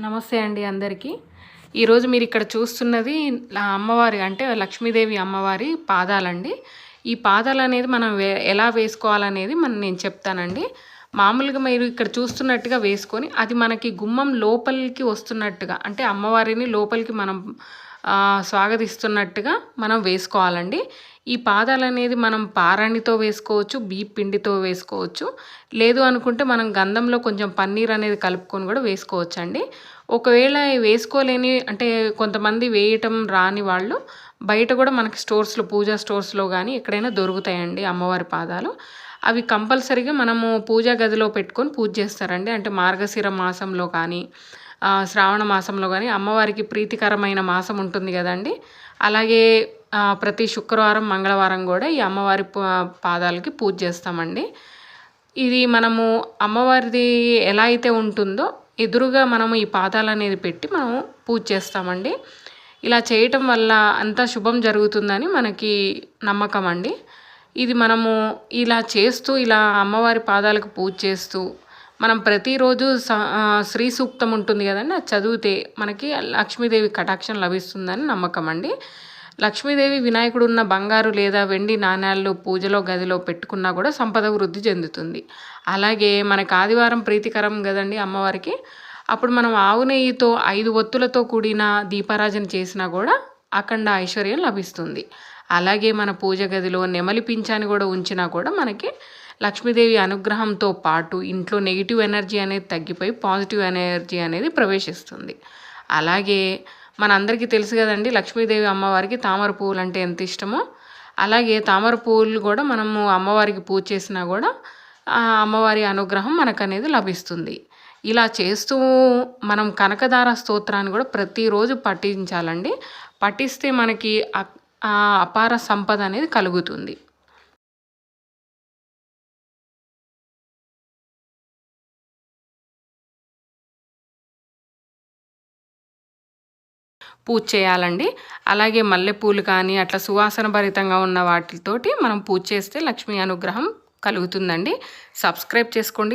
నమస్తే అండి అందరికీ. ఈరోజు మీరు ఇక్కడ చూస్తున్నది అమ్మవారి అంటే లక్ష్మీదేవి అమ్మవారి పాదాలండి. ఈ పాదాలు అనేది మనం వే ఎలా వేసుకోవాలనేది మనం నేను చెప్తానండి. మామూలుగా మీరు ఇక్కడ చూస్తున్నట్టుగా వేసుకొని అది మనకి గుమ్మం లోపలికి వస్తున్నట్టుగా అంటే అమ్మవారిని లోపలికి మనం స్వాగతిస్తున్నట్టుగా మనం వేసుకోవాలండి. ఈ పాదాలు అనేది మనం పారాణితో వేసుకోవచ్చు బీప్ పిండితో వేసుకోవచ్చు. లేదు అనుకుంటే మనం గంధంలో కొంచెం పన్నీర్ అనేది కలుపుకొని కూడా వేసుకోవచ్చు అండి ఒకవేళ వేసుకోలేని అంటే కొంతమంది వేయటం రాని వాళ్ళు బయట కూడా మనకి స్టోర్స్లో పూజా స్టోర్స్లో కానీ ఎక్కడైనా దొరుకుతాయండి అమ్మవారి పాదాలు. అవి కంపల్సరీగా మనము పూజా గదిలో పెట్టుకొని పూజ చేస్తారండి. అంటే మార్గశిర మాసంలో కానీ శ్రావణ మాసంలో కానీ అమ్మవారికి ప్రీతికరమైన మాసం ఉంటుంది కదండి. అలాగే ప్రతి శుక్రవారం మంగళవారం కూడా ఈ అమ్మవారి పా- పాదాలకి పూజ చేస్తామండి. ఇది మనము అమ్మవారిది ఎలా అయితే ఉంటుందో ఎదురుగా మనము ఈ పాదాలు అనేది పెట్టి మనము పూజ చేస్తామండి. ఇలా చేయటం వల్ల అంతా శుభం జరుగుతుందని మనకి నమ్మకం అండి. ఇది మనము ఇలా చేస్తూ ఇలా అమ్మవారి పాదాలకు పూజ చేస్తూ మనం ప్రతిరోజు స శ్రీ సూక్తం ఉంటుంది కదండి అది చదివితే మనకి లక్ష్మీదేవి కటాక్షం లభిస్తుందని నమ్మకం అండి. లక్ష్మీదేవి వినాయకుడు ఉన్న బంగారు లేదా వెండి నాణ్యాలు పూజలో గదిలో పెట్టుకున్నా కూడా సంపద వృద్ధి చెందుతుంది. అలాగే మనకు ఆదివారం ప్రీతికరం కదండి అమ్మవారికి? అప్పుడు మనం ఆవు నెయ్యితో ఐదు ఒత్తులతో కూడిన దీపారాజన చేసినా కూడా అఖండ ఐశ్వర్యం లభిస్తుంది. అలాగే మన పూజ గదిలో నెమలి పింఛాన్ని కూడా ఉంచినా కూడా మనకి లక్ష్మీదేవి అనుగ్రహంతో పాటు ఇంట్లో నెగిటివ్ ఎనర్జీ అనేది తగ్గిపోయి పాజిటివ్ ఎనర్జీ అనేది ప్రవేశిస్తుంది. అలాగే మనందరికీ తెలుసు కదండి లక్ష్మీదేవి అమ్మవారికి తామర పువ్వులు అంటే ఎంత ఇష్టమో. అలాగే తామర పువ్వులు కూడా మనము అమ్మవారికి పూజ చేసినా కూడా అమ్మవారి అనుగ్రహం మనకు అనేది లభిస్తుంది. ఇలా చేస్తూ మనం కనకదార స్తోత్రాన్ని కూడా ప్రతిరోజు పఠించాలండి. పఠిస్తే మనకి అపార సంపద అనేది కలుగుతుంది. పూజ చేయాలండి. అలాగే మల్లెపూలు కానీ అట్లా సువాసన భరితంగా ఉన్న వాటితోటి మనం పూజ చేస్తే లక్ష్మీ అనుగ్రహం కలుగుతుందండి. సబ్స్క్రైబ్ చేసుకోండి.